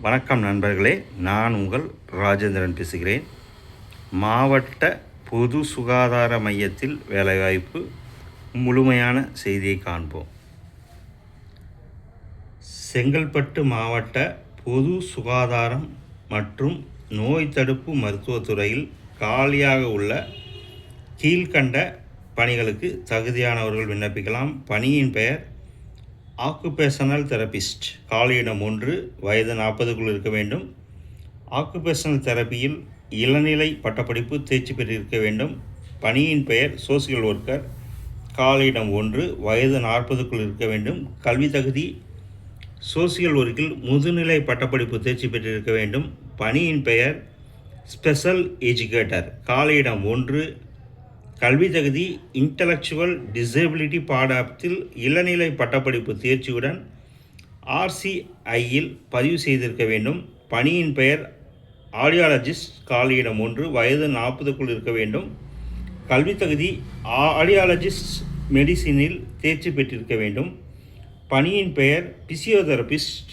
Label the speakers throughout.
Speaker 1: வணக்கம் நண்பர்களே நான் உங்கள் ராஜேந்திரன் பேசுகிறேன். மாவட்ட பொது சுகாதார மையத்தில் வேலைவாய்ப்பு முழுமையான செய்தியை காண்போம். செங்கல்பட்டு மாவட்ட பொது சுகாதாரம் மற்றும் நோய் தடுப்பு மருத்துவத்துறையில் காலியாக உள்ள கீழ்கண்ட பணிகளுக்கு தகுதியானவர்கள் விண்ணப்பிக்கலாம். பணியின் பெயர் ஆக்குபேஷனல் தெரபிஸ்ட் காலியிடம் ஒன்று வயது நாற்பதுக்குள் இருக்க வேண்டும். ஆக்குபேஷனல் தெரப்பியில் இளநிலை பட்டப்படிப்பு தேர்ச்சி பெற்றிருக்க வேண்டும். பணியின் பெயர் சோசியல் ஒர்க்கர் காலியிடம் ஒன்று வயது நாற்பதுக்குள் இருக்க வேண்டும். கல்வி தகுதி சோசியல் ஒர்க்கில் முதுநிலை பட்டப்படிப்பு தேர்ச்சி பெற்றிருக்க வேண்டும். பணியின் பெயர் ஸ்பெஷல் எஜுகேட்டர் காலியிடம் ஒன்று கல்வி தகுதி இன்டலெக்சுவல் டிசேபிலிட்டி பாடத்தில் இளநிலை பட்டப்படிப்பு தேர்ச்சியுடன் ஆர்சிஐயில் பதிவு செய்திருக்க வேண்டும். பணியின் பெயர் ஆடியாலஜிஸ்ட் காலியிடம் ஒன்று வயது நாற்பதுக்குள் இருக்க வேண்டும். கல்வி தகுதி ஆடியாலஜிஸ்ட் மெடிசினில் தேர்ச்சி பெற்றிருக்க வேண்டும். பணியின் பெயர் பிசியோதெரபிஸ்ட்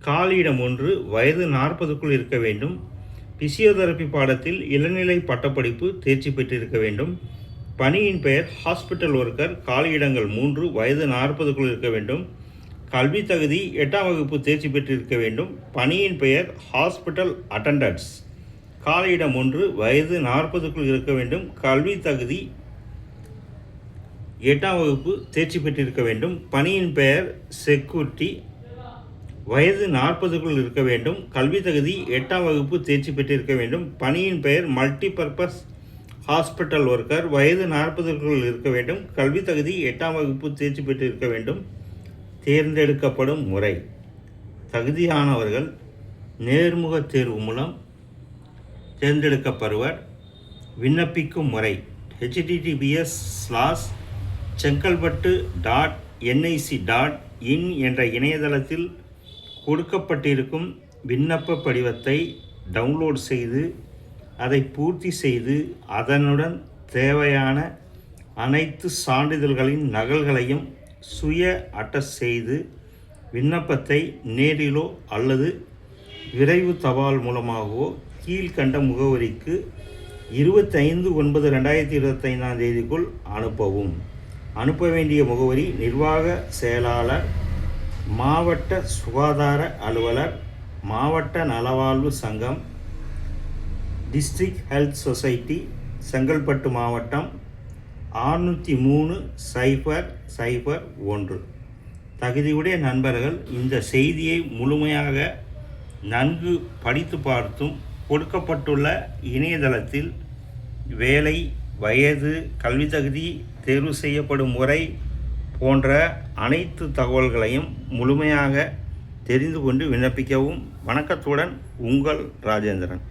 Speaker 1: காலியிடம் ஒன்று வயது நாற்பதுக்குள் இருக்க வேண்டும். பிசியோதெரபி பாடத்தில் இளநிலை பட்டப்படிப்பு தேர்ச்சி பெற்றிருக்க வேண்டும். பணியின் பெயர் ஹாஸ்பிட்டல் ஒர்க்கர். காலியிடங்கள் மூன்று வயது நாற்பதுக்குள் இருக்க வேண்டும். கல்வி தகுதி எட்டாம் வகுப்பு தேர்ச்சி பெற்றிருக்க வேண்டும். பணியின் பெயர் ஹாஸ்பிட்டல் அட்டண்டன்ஸ். காலியிடம் ஒன்று வயது நாற்பதுக்குள் இருக்க வேண்டும். கல்வி தகுதி எட்டாம் வகுப்பு தேர்ச்சி பெற்றிருக்க வேண்டும். பணியின் பெயர் செக்யூரிட்டி வயது நாற்பதுக்குள் இருக்க வேண்டும். கல்வி தகுதி எட்டாம் வகுப்பு தேர்ச்சி பெற்றிருக்க வேண்டும். பணியின் பெயர் மல்டிபர்பஸ் ஹாஸ்பிட்டல் ஒர்க்கர் வயது நாற்பதுக்குள் இருக்க வேண்டும். கல்வி தகுதி எட்டாம் வகுப்பு தேர்ச்சி பெற்றிருக்க வேண்டும். தேர்ந்தெடுக்கப்படும் முறை. தகுதியானவர்கள் நேர்முக தேர்வு மூலம் தேர்ந்தெடுக்கப்படுவர். விண்ணப்பிக்கும் முறை. HTTPS slash Chengalpattu dot NIC dot in என்ற இணையதளத்தில் கொடுக்கப்பட்டிருக்கும் விண்ணப்ப படிவத்தை டவுன்லோட் செய்து அதை பூர்த்தி செய்து அதனுடன் தேவையான அனைத்து சான்றிதழ்களின் நகல்களையும் சுய அட்டஸ் செய்து விண்ணப்பத்தை நேரிலோ அல்லது விரைவு தபால் மூலமாகவோ கீழ்கண்ட முகவரிக்கு இருபத்தைந்து ஒன்பது ரெண்டாயிரத்தி இருபத்தைந்தாம் தேதிக்குள் அனுப்பவும். அனுப்ப வேண்டிய முகவரி நிர்வாக செயலாளர் மாவட்ட சுகாதார அலுவலர் மாவட்ட நலவாழ்வு சங்கம் டிஸ்ட்ரிக்ட் ஹெல்த் சொசைட்டி செங்கல்பட்டு மாவட்டம் ஆறுநூற்றி மூணு சைபர் சைபர் ஒன்று. தகுதியுடைய நண்பர்கள் இந்த செய்தியை முழுமையாக நன்கு படித்து பார்த்தும் கொடுக்கப்பட்டுள்ள இணையதளத்தில் வேலை வயது கல்வி தகுதி தேர்வு செய்யப்படும் முறை போன்ற அனைத்து தகவல்களையும் முழுமையாக தெரிந்து கொண்டு விண்ணப்பிக்கவும் வணக்கத்துடன் உங்கள் ராஜேந்திரன்.